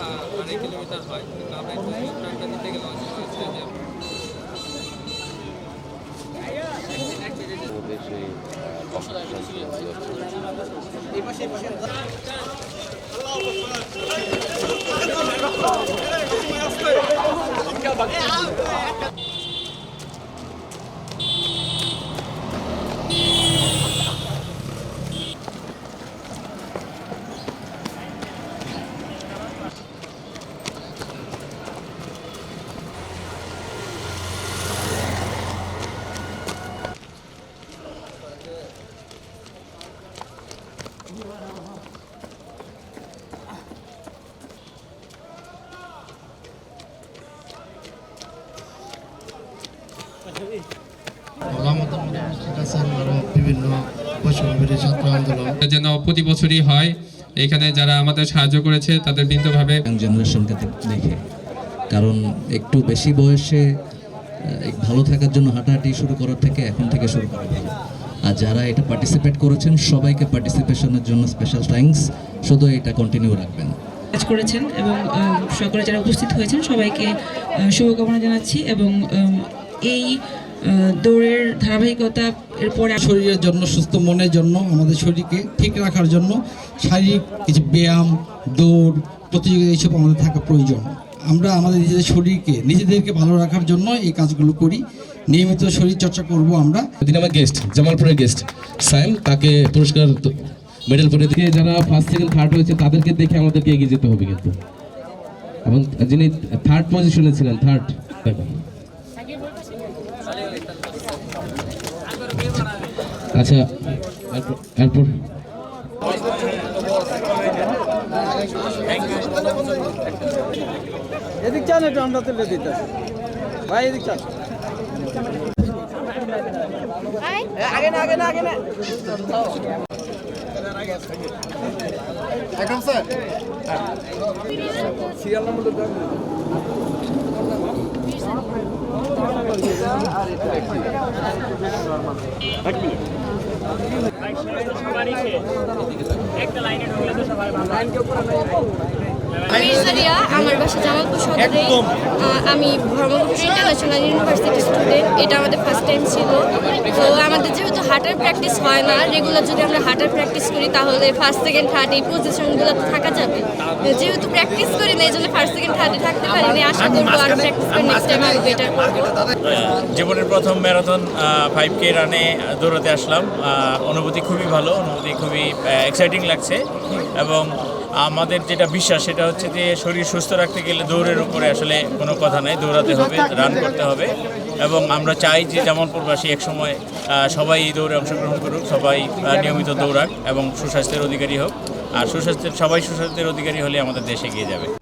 আড়াই কিলোমিটার হয়। কিন্তু আমরা একটু টানটা দিতে গেলে অনেক হচ্ছে যে ওদের যেন প্রতি বছরই হয় এখানে যারা আমাদের সাহায্য করেছে তাদের বৃন্দভাবে জেনারেশনকে দেখে। কারণ একটু বেশি বয়সে ভালো থাকার জন্য হাঁটাহাঁটি শুরু করার থেকে এখন থেকে শুরু করা ভালো। আর যারা এটা পার্টিসিপেট করেছেন সবাইকে পার্টিসিপেশনের জন্য স্পেশাল থ্যাঙ্কস শুধু এটা কন্টিনিউ রাখবেন। কাজ করেছেন এবং সকলে যারা উপস্থিত হয়েছেন সবাইকে শুভকামনা জানাচ্ছি এবং এই দৌড়ের ধারাবাহিকতা এরপরে শরীরের জন্য সুস্থ মনের জন্য আমাদের শরীরকে ঠিক রাখার জন্য শারীরিক কিছু ব্যায়াম দৌড় প্রতিযোগিতা এইসব আমাদের থাকা প্রয়োজন। আমরা আমাদের নিজেদের শরীরকে নিজেদেরকে ভালো রাখার জন্য এই কাজগুলো করি। নিয়মিত শরীর চর্চা করব আমরা। তিনি আমার গেস্ট জামালপুরের গেস্ট সাইম তাকে পুরস্কার মেডেল পরে দিয়ে যারা ফার্স্ট সেকেন্ড থার্ড হয়েছে তাদেরকে দেখে আমাদেরকে এগিয়ে যেতে হবে কিন্তু। এবং যিনি থার্ড পজিশনে ছিলেন থার্ড আচ্ছা এরপর- এদিক চান একটু আমরা তুলে দিতে। ভাই এদিক চান। একদম স্যার সিরিয়াল নাম্বার এক একটা লাইনে ঢুকলে তো সবাই ভালো লাইন মির্জারিয়া আমার বাসা জামালপুর সদরে। আমি ব্রহ্মপুত্র ইন্টারন্যাশনাল ইউনিভার্সিটি স্টুডেন্ট এটা আমাদের ফার্স্ট টাইম ছিল। তো আমাদের যেহেতু হাঁটার প্র্যাকটিস হয় না রেগুলার যদি আমরা হাঁটার প্র্যাকটিস করি তাহলে ফার্স্ট সেকেন্ড থার্ড এই পজিশনগুলো থাকা যাবে। যেহেতু প্র্যাকটিস করি না এই জন্য ফার্স্ট সেকেন্ড থার্ডে থাকতে পারি না আশা করব আর প্র্যাকটিস করে নেক্সট টাইম আমি বেটার করব। জীবনের প্রথম ম্যারাথন ফাইভ কে রানে দৌড়াতে আসলাম। অনুভূতি খুবই ভালো অনুভূতি খুবই এক্সাইটিং লাগছে। এবং আমাদের যেটা বিশ্বাস, সেটা হচ্ছে যে শরীর সুস্থ রাখতে গেলে দৌড়ের উপরে আসলে কোনো কথা নাই। দৌড়াতে হবে, রান করতে হবে। এবং আমরা চাই যে যেমন প্রবাসী একসময় সময় সবাই এই দৌড়ে অংশগ্রহণ করুক, সবাই নিয়মিত দৌড়াক এবং সুস্বাস্থ্যের অধিকারী হোক। আর সুস্বাস্থ্যের, সবাই সুস্বাস্থ্যের অধিকারী হলে আমাদের দেশে এগিয়ে যাবে।